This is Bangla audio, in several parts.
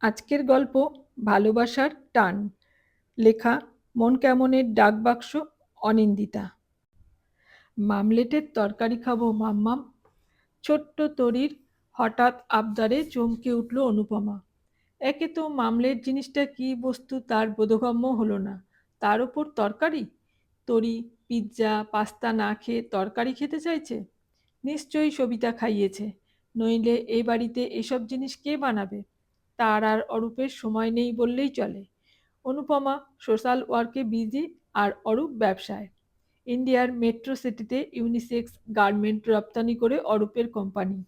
আজকের গল্প ভালোবাসার টান। লেখা, মন কেমনের ডাকবাক্স অনিন্দিতা। মামলেটের তরকারি খাব মাম্মাম। ছোট্ট তরির হঠাৎ আবদারে চমকে উঠল অনুপমা। একে তো মামলেট জিনিসটা কি বস্তু তার বোধগম্য হলো না। তার ওপর তরকারি? তরি পিৎজা, পাস্তা না খেয়ে তরকারি খেতে চাইছে? নিশ্চয়ই সবিতা খাইয়েছে। নইলে এ বাড়িতে এসব জিনিস কে বানাবে? তার আর অরূপের সময় নেই বললেই চলে। অনুপমা সোশ্যাল ওয়ার্কে বিজি আর অরূপ ব্যবসায়। ইন্ডিয়ার মেট্রো সিটিতে ইউনিসেক্স গার্মেন্ট রপ্তানি করে অরূপের company.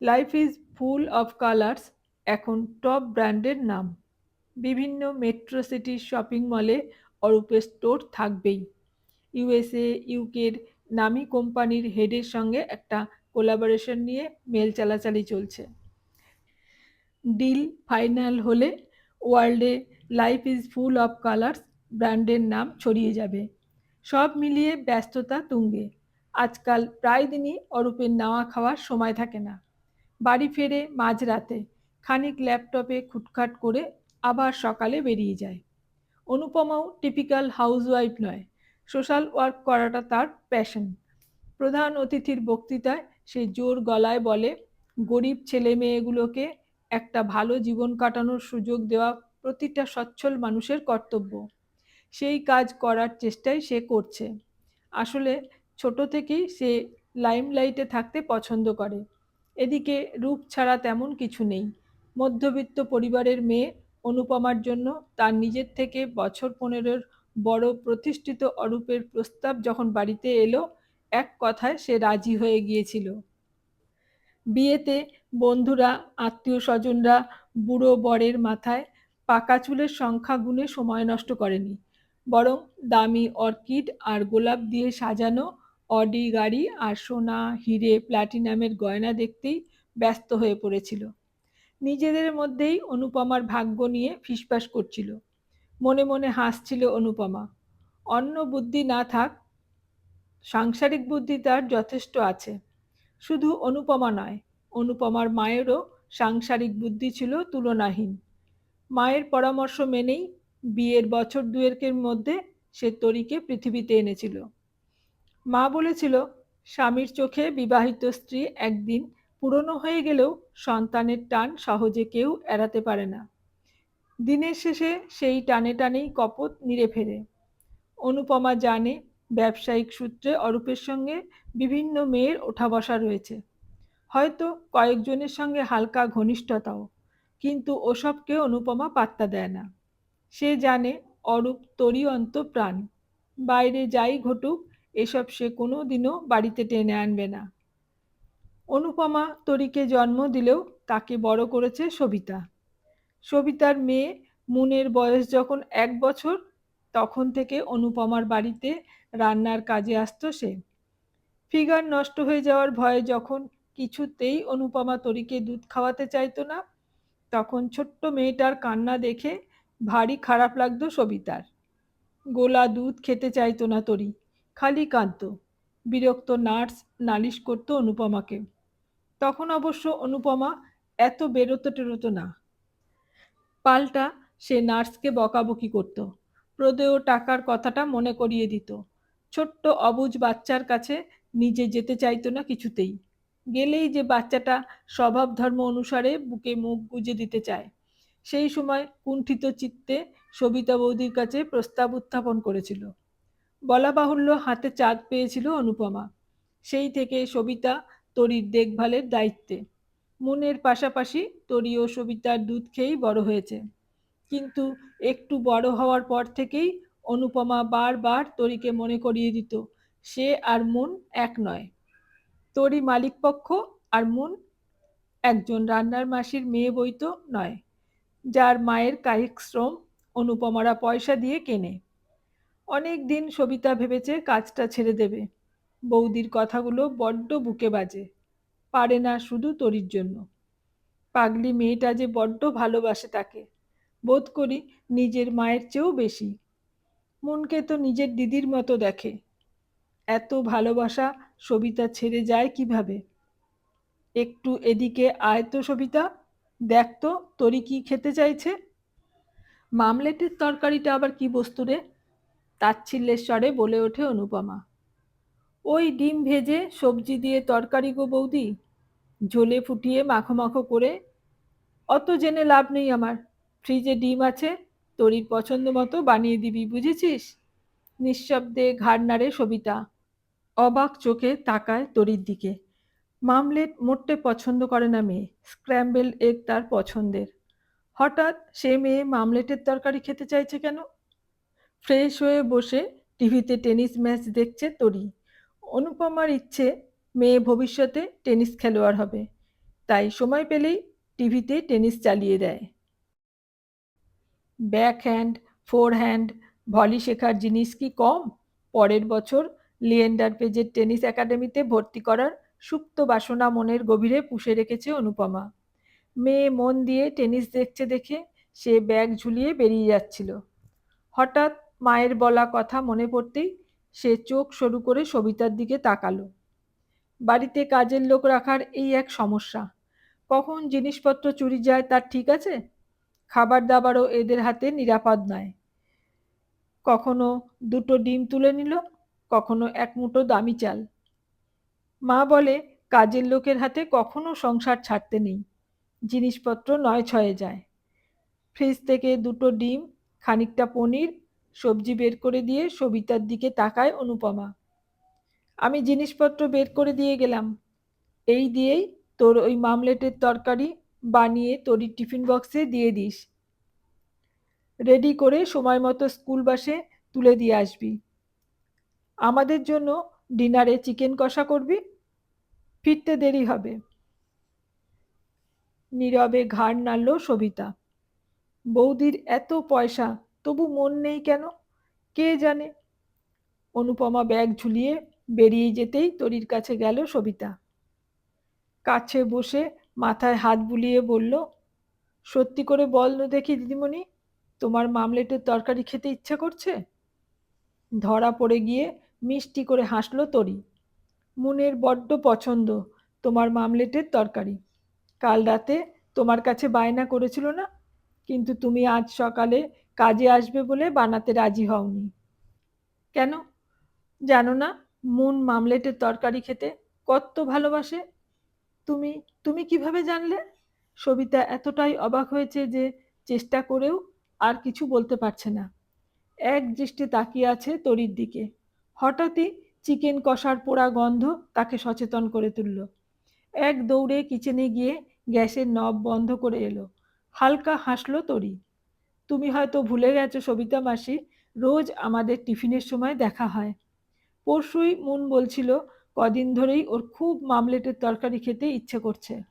Life is full of colours, এখন টপ ব্র্যান্ডের নাম। বিভিন্ন মেট্রো সিটির শপিং মলে অরূপের স্টোর থাকবেই। ইউএসএ, ইউকের নামি কোম্পানির হেডের সঙ্গে একটা কোলাবোরেশন নিয়ে মেল চালাচালি চলছে। ডিল ফাইনাল হলে ওয়ার্ল্ডে life is full of colours, ব্র্যান্ডের নাম ছড়িয়ে যাবে। সব মিলিয়ে ব্যস্ততা তুঙ্গে। আজকাল প্রায় দিনই অরূপের নাওয়া খাওয়ার সময় থাকে না। বাড়ি ফেরে মাঝরাতে খানিক ল্যাপটপে খুটখাট করে আবার সকালে বেরিয়ে যায়। অনুপমাও টিপিক্যাল হাউসওয়াইফ নয়। সোশ্যাল ওয়ার্ক করাটা তার প্যাশন। প্রধান অতিথির বক্তৃতায় সে জোর গলায় বলে, গরিব ছেলে মেয়েগুলোকে একটা ভালো জীবন কাটানোর সুযোগ দেওয়া প্রতিটা সচ্ছল মানুষের কর্তব্য। সেই কাজ করার চেষ্টাই সে করছে। আসলে ছোট থেকেই সে লাইমলাইটে থাকতে পছন্দ করে। এদিকে রূপ ছাড়া তেমন কিছু নেই। মধ্যবিত্ত পরিবারের মেয়ে অনুপমার জন্য তার নিজের থেকে বছর পনেরোর বড় প্রতিষ্ঠিত অরূপের প্রস্তাব যখন বাড়িতে এলো, এক কথায় সে রাজি হয়ে গিয়েছিল। বিয়েতে বন্ধুরা আত্মীয় স্বজনরা বুড়ো বরের মাথায় পাকা চুলের সংখ্যা গুণে সময় নষ্ট করেনি। বরং দামি অর্কিড আর গোলাপ দিয়ে সাজানো অডি গাড়ি আর সোনা, হিরে প্ল্যাটিনামের গয়না দেখতেই ব্যস্ত হয়ে পড়েছিল। নিজেদের মধ্যেই অনুপমার ভাগ্য নিয়ে ফিসফাস করছিল। মনে মনে হাসছিল অনুপমা। অন্য বুদ্ধি না থাক, সাংসারিক বুদ্ধি তার যথেষ্ট আছে। শুধু অনুপমা নয় অনুপমার মায়েরও সাংসারিক বুদ্ধি ছিল তুলনাহীন। মায়ের পরামর্শ মেনেই বিয়ের বছর দুয়েকের মধ্যে সে তরিকে পৃথিবীতে এনেছিল। মা বলেছিল, স্বামীর চোখে বিবাহিত স্ত্রী একদিন পুরনো হয়ে গেলেও সন্তানের টান সহজে কেউ এড়াতে পারে না। দিনের শেষে সেই টানে টানেই কপত নিড়ে ফেরে। অনুপমা জানে, ব্যবসায়িক সূত্রে অরূপের সঙ্গে বিভিন্ন মেয়ের ওঠা বসা রয়েছে। হয়তো কয়েকজনের সঙ্গে হালকা ঘনিষ্ঠতাও, কিন্তু ওসবকে অনুপমা পাত্তা দেয় না। সে জানে অরূপ তরি প্রাণ, বাইরে যাই ঘটুক, এসব সে কোনো দিনও বাড়িতে টেনে আনবে না। অনুপমা তরিকে জন্ম দিলেও তাকে বড় করেছে সবিতা। সবিতার মেয়ে মুনের বয়স যখন এক বছর, তখন থেকে অনুপমার বাড়িতে রান্নার কাজে আসতো সে। ফিগার নষ্ট হয়ে যাওয়ার ভয়ে যখন কিছুতেই অনুপমা তরিকে দুধ খাওয়াতে চাইতো না। তখন ছোট্ট মেয়েটার কান্না দেখে ভারী খারাপ লাগতো সবিতার। গোলা দুধ খেতে চাইতো না তরি, খালি কাঁদত। বিরক্ত নার্স নালিশ করতো অনুপমাকে। তখন অবশ্য অনুপমা এত বেরোতো টেরোতো না। পাল্টা সে নার্সকে বকাবকি করত। প্রদেয় টাকার কথাটা মনে করিয়ে দিত। ছোট্ট অবুজ বাচ্চার কাছে নিজে যেতে চাইতো না কিছুতেই। গেলেই যে বাচ্চাটা স্বভাব ধর্ম অনুসারে বুকে মুখ গুজে দিতে চায়। সেই সময় কুণ্ঠিত চিত্তে সবিতা বৌদির কাছে প্রস্তাব উত্থাপন করেছিল। বলা বাহুল্য হাতে চাঁদ পেয়েছিল অনুপমা। সেই থেকে সবিতা তরির দেখভালের দায়িত্বে। মনের পাশাপাশি তরি ও সবিতার দুধ খেয়েই বড় হয়েছে। কিন্তু একটু বড় হওয়ার পর থেকেই অনুপমা বারবার তরিকে মনে করিয়ে দিত, সে আর মন এক নয়। তরি মালিকপক্ষ আর মন একজন রান্নার মাসির মেয়ে বই তো নয়, যার মায়ের কায়িক শ্রম অনুপমারা পয়সা দিয়ে কেনে। অনেক দিন সবিতা ভেবেছে কাজটা ছেড়ে দেবে। বৌদির কথাগুলো বড্ড বুকে বাজে, পারে না শুধু তরির জন্য। পাগলি মেয়েটা যে বড্ড ভালোবাসে তাকে, বোধ করি নিজের মায়ের চেয়েও বেশি। মনকে তো নিজের দিদির মতো দেখে। এত ভালোবাসা সবিতা ছেড়ে যায় কীভাবে? একটু এদিকে আয় তো সবিতা, দেখ তো তোরই কি খেতে চাইছে? মামলেটের তরকারিটা আবার কি বস্তু রে? তাচ্ছিল্যের স্বরে বলে ওঠে অনুপমা। ওই ডিম ভেজে সবজি দিয়ে তরকারি গো বৌদি, ঝোলে ফুটিয়ে মাখো মাখো করে। অত জেনে লাভ নেই আমার, ফ্রিজে ডিম আছে তোরির পছন্দ মতো বানিয়ে দিবি, বুঝেছিস? নিঃশব্দে ঘাড় নাড়ে সবিতা। অবাক চোখে তাকায় তরির দিকে। মামলেট মোটে পছন্দ করে না মেয়ে, স্ক্র্যাম্বেল এগ তার পছন্দের। হঠাৎ সে মেয়ে মামলেটের তরকারি খেতে চাইছে কেন? ফ্রেশ হয়ে বসে টিভিতে টেনিস ম্যাচ দেখছে তরি। অনুপমার ইচ্ছে, মেয়ে ভবিষ্যতে টেনিস খেলোয়াড় হবে। তাই সময় পেলেই টিভিতে টেনিস চালিয়ে দেয়। Backhand, forehand, volley শেখার জিনিস কি কম? পরের বছর লিয়েন্ডার পেজের টেনিস একাডেমিতে ভর্তি করার সুপ্ত বাসনা মনের গভীরে পুষে রেখেছে অনুপমা। মেয়ে মন দিয়ে টেনিস দেখছে দেখে সে ব্যাগ ঝুলিয়ে বেরিয়ে যাচ্ছিল। হঠাৎ মায়ের বলা কথা মনে পড়তেই সে চোখ সরু করে সবিতার দিকে তাকালো। বাড়িতে কাজের লোক রাখার এই এক সমস্যা। কখন জিনিসপত্র চুরি যায় তার ঠিক আছে? খাবার দাবারও এদের হাতে নিরাপদ নয়। কখনো দুটো ডিম তুলে নিল কখনো এক মুঠো দামি চাল। মা বলে, কাজের লোকের হাতে কখনো সংসার ছাড়তে নেই। জিনিসপত্র নয় ছয়ে যায়। ফ্রিজ থেকে দুটো ডিম, খানিকটা পনির, সবজি বের করে দিয়ে সবিতার দিকে তাকায় অনুপমা। আমি জিনিসপত্র বের করে দিয়ে গেলাম। এই দিয়েই তোর ওই মামলেটের তরকারি বানিয়ে তোরই টিফিন বক্সে দিয়ে দিস। রেডি করে সময় মতো স্কুল বাসে তুলে দিয়ে আসবি। আমাদের জন্য ডিনারে চিকেন কষা করবি, ফিরতে দেরি হবে। নীরবে ঘাড় নাড়ল সবিতা। বৌদির এত পয়সা, তবু মন নেই কেন? কে জানে? অনুপমা ব্যাগ ঝুলিয়ে বেরিয়ে যেতেই তরির কাছে গেল সবিতা। কাছে বসে মাথায় হাত বুলিয়ে বলল, সত্যি করে বল না দেখি দিদিমণি, তোমার মামলেটের তরকারি খেতে ইচ্ছা করছে? ধরা পড়ে গিয়ে মিষ্টি করে হাসলো তরি। মনের বড্ড পছন্দ তোমার মামলেটের তরকারি। কাল রাতে তোমার কাছে বায়না করেছিল না? কিন্তু তুমি আজ সকালে কাজে আসবে বলে বানাতে রাজি হওনি। কেন? জানো না, মুন মামলেটের তরকারি খেতে কত ভালোবাসে। তুমি তুমি কীভাবে জানলে? সবিতা এতটাই অবাক হয়েছে যে চেষ্টা করেও আর কিছু বলতে পারছে না। এক দৃষ্টি তাকিয়ে আছে তরির দিকে। হঠাৎই চিকেন কষার পোড়া গন্ধ তাকে সচেতন করে তুলল। এক দৌড়ে কিচেনে গিয়ে গ্যাসের নব বন্ধ করে এলো। হালকা হাসলো তরি। তুমি হয়তো ভুলে গেছো সবিতা মাসি, রোজ আমাদের টিফিনের সময় দেখা হয়। পরশুই মুন বলছিল, কদিন ধরেই ওর খুব মামলেটের তরকারি খেতে ইচ্ছে করছে।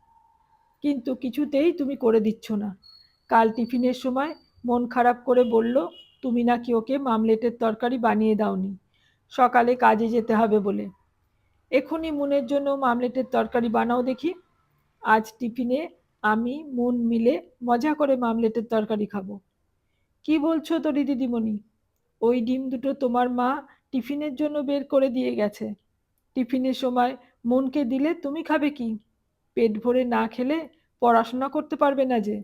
কিন্তু কিছুতেই তুমি করে দিচ্ছ না। কাল টিফিনের সময় মন খারাপ করে বলল, তুমি নাকি ওকে মামলেটের তরকারি বানিয়ে দাওনি। সকালে কাজে যেতে হবে বলে। এখনই মুনের জন্য মামলেটের তরকারি বানাও দেখি। আজ টিফিনে আমি, মুন মিলে মজা করে মামলেটের তরকারি খাব। কি বলছো তোরি দিদিমণি? ওই ডিম দুটো তোমার মা টিফিনের জন্য বের করে দিয়ে গেছে। টিফিনের সময় মনকে দিলে তুমি খাবে কি? পেট ভরে না খেলে পড়াশোনা করতে পারবে না যে।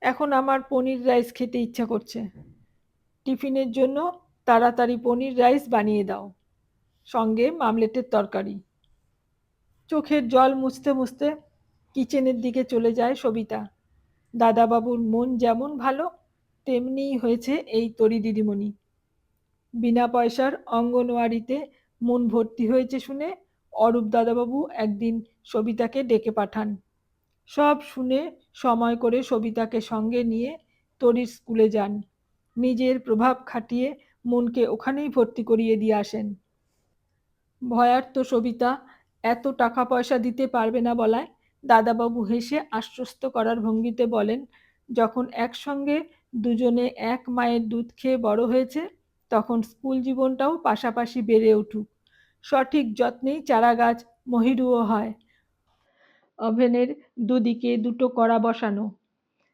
এখন আমার পনির রাইস খেতে ইচ্ছা করছে। টিফিনের জন্য তাড়াতাড়ি পনির রাইস বানিয়ে দাও। সঙ্গে মামলেটের তরকারি। চোখের জল মুছতে মুছতে কিচেনের দিকে চলে যায় সবিতা। দাদাবাবুর মন যেমন ভালো, তেমনিই হয়েছে এই তরি দিদিমণি। বিনা পয়সার অঙ্গনওয়াড়িতে মন ভর্তি হয়েছে শুনে অরূপ দাদাবাবু একদিন সবিতাকে ডেকে পাঠান। সব শুনে সময় করে সবিতাকে সঙ্গে নিয়ে তরির স্কুলে যান। নিজের প্রভাব খাটিয়ে মনকে ওখানেই ভর্তি করিয়ে দিয়ে আসেন। ভয়ার্থ সবিতা, এত টাকা পয়সা দিতে পারবে না বলায় দাদাবাবু হেসে আশ্বস্ত করার ভঙ্গিতে বলেন, যখন একসঙ্গে দুজনে এক মায়ের দুধ খেয়ে বড় হয়েছে, তখন স্কুল জীবনটাও পাশাপাশি বেড়ে উঠুক। সঠিক যত্নেই চারা গাছ মহিরুও হয়। ওভেনের দুদিকে দুটো কড়া বসানো।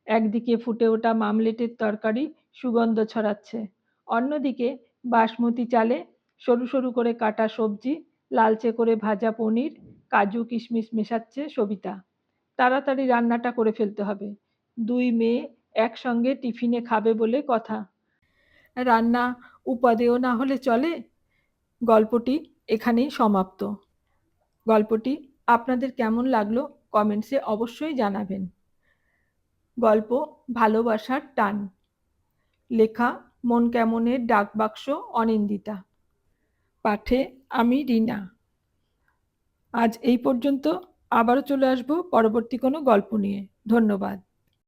একদিকে ফুটে ওঠা মামলেটের তরকারি সুগন্ধ ছড়াচ্ছে। অন্যদিকে বাসমতি চালে সরু সরু করে কাটা সবজি, লালচে করে ভাজা পনির, কাজু কিশমিশ মেশাচ্ছে সবিতা। তাড়াতাড়ি রান্নাটা করে ফেলতে হবে। দুই মেয়ে একসঙ্গে টিফিনে খাবে বলে কথা। রান্না উপাদেয় না হলে চলে? গল্পটি এখানেই সমাপ্ত। গল্পটি আপনাদের কেমন লাগল কমেন্টসে অবশ্যই জানাবেন। গল্প ভালোবাসার টান। লেখা মন কেমনের ডাকবাক্স অনিন্দিতা। পাঠে আমি রিনা। আজ এই পর্যন্ত আবারও চলে আসব পরবর্তী কোনো গল্প নিয়ে। ধন্যবাদ।